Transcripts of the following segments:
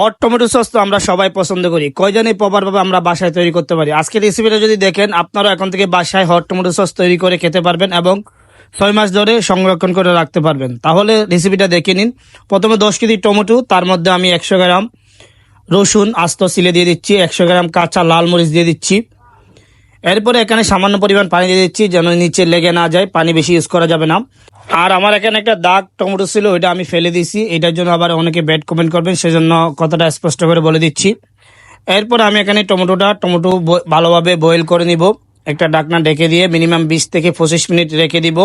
Hot tomato sauce তো আমরা সবাই পছন্দ করি। কয়জনই প্রপারভাবে আমরা বাসায় তৈরি করতে পারি? আজকের রেসিপিটা যদি দেখেন, আপনারা এখন থেকে বাসায় হট টমেটো সস তৈরি করে খেতে পারবেন এবং ছয় মাস ধরে সংরক্ষণ করে রাখতে পারবেন। তাহলে রেসিপিটা দেখে নিন। প্রথমে দশ কেজি টমেটো তার মধ্যে আমি একশো গ্রাম রসুন আস্ত সিলে দিয়ে দিচ্ছি, একশো গ্রাম কাঁচা লাল মরিচ দিয়ে দিচ্ছি। এরপরে এখানে সামান্য পরিমাণ পানি দিয়ে দিচ্ছি, যেন নিচে লেগে না যায়। পানি বেশি ইউজ করা যাবে না। আর আমার এখানে একটা দাগ টমেটো ছিল, ওইটা আমি ফেলে দিয়েছি। এটার জন্য আবার অনেকে ব্যাড কমেন্ট করবেন, সেজন্য কথাটা স্পষ্ট করে বলে দিচ্ছি। এরপর আমি এখানে টমেটোটা, টমেটো ভালোভাবে বয়েল করে নিব। একটা ডাকনা ডেকে দিয়ে মিনিমাম বিশ থেকে পঁচিশ মিনিট রেখে দিব।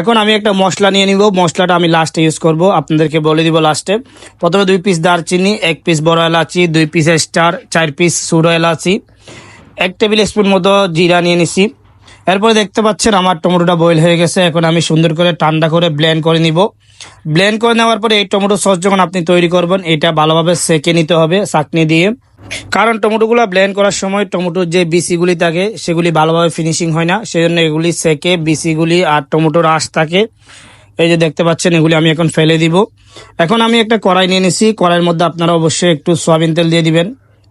এখন আমি একটা মশলা নিয়ে নিব। মশলাটা আমি লাস্টে ইউজ করব। আপনাদেরকে বলে দিব লাস্টে প্রথমে দুই পিস দারচিনি, এক পিস বড় এলাচি, দুই পিস স্টার চার পিস সুরো এলাচি। এক টেবিল স্পুন মতো জিরা নিয়ে নিছি। এরপরে দেখতে পাচ্ছেন আমার টমেটোটা বয়েল হয়ে গেছে। এখন আমি সুন্দর করে ঠান্ডা করে ব্লেন্ড করে নিব। ব্লেন্ড করে নেওয়ার পরে এই টমেটো সস যখন আপনি তৈরি করবেন, এটা ভালোভাবে সেকে নিতে হবে চাকনি দিয়ে। কারণ টমেটোগুলো ব্লেন্ড করার সময় টমেটোর যে বিসিগুলি থাকে, সেগুলি ভালোভাবে ফিনিশিং হয় না। সেই জন্য এগুলি সেকে বিসিগুলি আর টমেটোর আঁশ থাকে। এই যে দেখতে পাচ্ছেন, এগুলি আমি এখন ফেলে দিব। এখন আমি একটা কড়াই নিয়ে নিছি। কড়াইয়ের মধ্যে আপনারা অবশ্যই একটু সয়াবিন তেল দিয়ে দিবেন।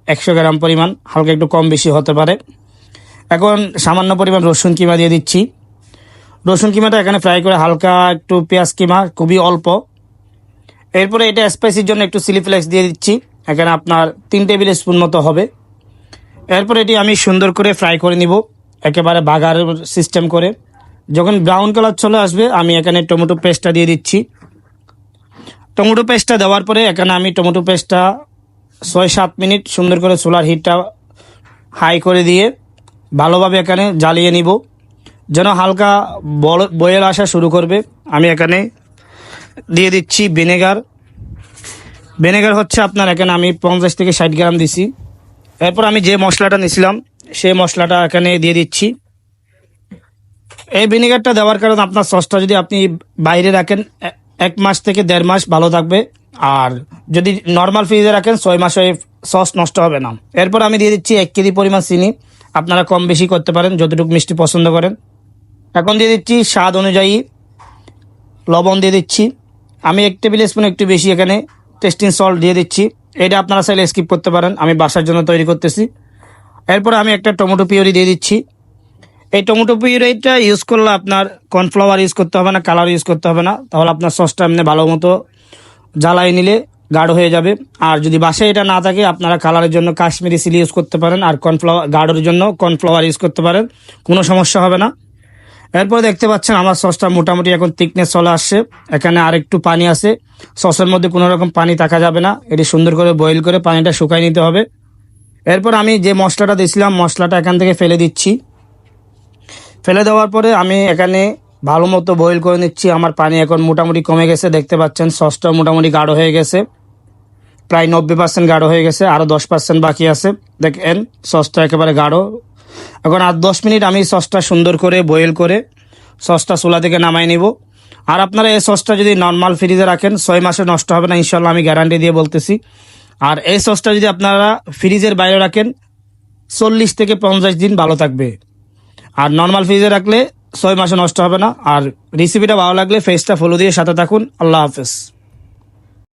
একশো গ্রাম পরিমাণ, হালকা একটু কম বেশি হতে পারে। এখন সামান্য পরিমাণ রসুন কিমা দিয়ে দিচ্ছি। রসুন কিমাটা এখানে ফ্রাই করে হালকা একটু পেঁয়াজ কিমা, খুবই অল্প। এরপরে এটা স্পাইসির জন্য একটু চিলি ফ্লেক্স দিয়ে দিচ্ছি। এখানে আপনার তিন টেবিল স্পুন মতো হবে। এরপর এটি আমি সুন্দর করে ফ্রাই করে নিব, একেবারে বাগার সিস্টেম করে। যখন ব্রাউন কালার চলে আসবে, আমি এখানে টমেটো পেস্টটা দিয়ে দিচ্ছি। টমেটো পেস্টটা দেওয়ার পরে এখানে আমি টমেটো পেস্টটা ছয় সাত মিনিট সুন্দর করে সোলার হিটটা হাই করে দিয়ে ভালোভাবে এখানে জ্বালিয়ে নিব। যেন হালকা বড় বয়েল আসা শুরু করবে। আমি এখানে দিয়ে দিচ্ছি ভিনেগার ভিনেগার হচ্ছে আপনার এখানে আমি পঞ্চাশ থেকে ষাট গ্রাম দিছি। এরপর আমি যে মশলাটা নিয়েছিলাম সেই মশলাটা এখানে দিয়ে দিচ্ছি। এই ভিনেগারটা দেওয়ার কারণে আপনার সসটা যদি আপনি বাইরে রাখেন এক মাস থেকে দেড় মাস ভালো থাকবে। আর যদি নর্মাল ফ্রিজে রাখেন, ছয় মাসে সস নষ্ট হবে না। এরপর আমি দিয়ে দিচ্ছি এক কেজি পরিমাণ চিনি। আপনারা কম বেশি করতে পারেন, যতটুকু মিষ্টি পছন্দ করেন। এখন দিয়ে দিচ্ছি স্বাদ অনুযায়ী লবণ দিয়ে দিচ্ছি। আমি এক টেবিল স্পুন একটু বেশি এখানে টেস্টিং সল্ট দিয়ে দিচ্ছি। এটা আপনারা চাইলে স্কিপ করতে পারেন, আমি বাসার জন্য তৈরি করতেছি। এরপর আমি একটা টমেটো পিওরি দিয়ে দিচ্ছি। এই টমেটো পিউরিটা ইউজ করলে আপনার কর্নফ্লাওয়ার ইউজ করতে হবে না কালার ইউজ করতে হবে না। তাহলে আপনার সসটা এমনি ভালো মতো জ্বালাই নিলে গাঢ় হয়ে যাবে। আর যদি বাসায় এটা না থাকে, আপনারা কালারের জন্য কাশ্মীরি সিলি ইউজ করতে পারেন আর কর্নফ্লাওয়ার, গাঢ়ের জন্য কর্নফ্লাওয়ার ইউজ করতে পারেন। কোনো সমস্যা হবে না। এরপর দেখতে পাচ্ছেন আমার সসটা মোটামুটি এখন থিকনেস চলে আসছে। এখানে আর একটু পানি আছে। সসের মধ্যে কোনো রকম পানি থাকা যাবে না। এটি সুন্দর করে বয়েল করে পানিটা শুকাই নিতে হবে। এরপর আমি যে মশলাটা দিয়েছিলাম, মশলাটা এখান থেকে ফেলে দিচ্ছি। ফেলে দেওয়ার পরে আমি এখানে ভালো মতো বয়েল করে নিচ্ছি। আমার পানি এখন মোটামুটি কমে গেছে, দেখতে পাচ্ছেন সসটা মোটামুটি গাঢ় হয়ে গেছে। প্রায় নব্বই পার্সেন্ট গাঢ় হয়ে গেছে আরও দশ পার্সেন্ট বাকি আছে। দেখেন, সসটা একেবারে গাঢ়। এখন আর দশ মিনিট আমি সসটা সুন্দর করে বয়েল করে সসটা চুলা থেকে নামাই নিব। আর আপনারা এই সসটা যদি নর্মাল ফ্রিজে রাখেন, ছয় মাসে নষ্ট হবে না ইনশাল্লাহ আমি গ্যারান্টি দিয়ে বলতেছি। আর এই সসটা যদি আপনারা ফ্রিজের বাইরে রাখেন, চল্লিশ থেকে পঞ্চাশ দিন ভালো থাকবে। আর নর্মাল ফ্রিজে রাখলে ছয় মাসে নষ্ট হবে না। আর রেসিপিটা ভালো লাগলে ফেসটা ফলো দিয়ে সাথে থাকুন। আল্লাহ হাফেজ।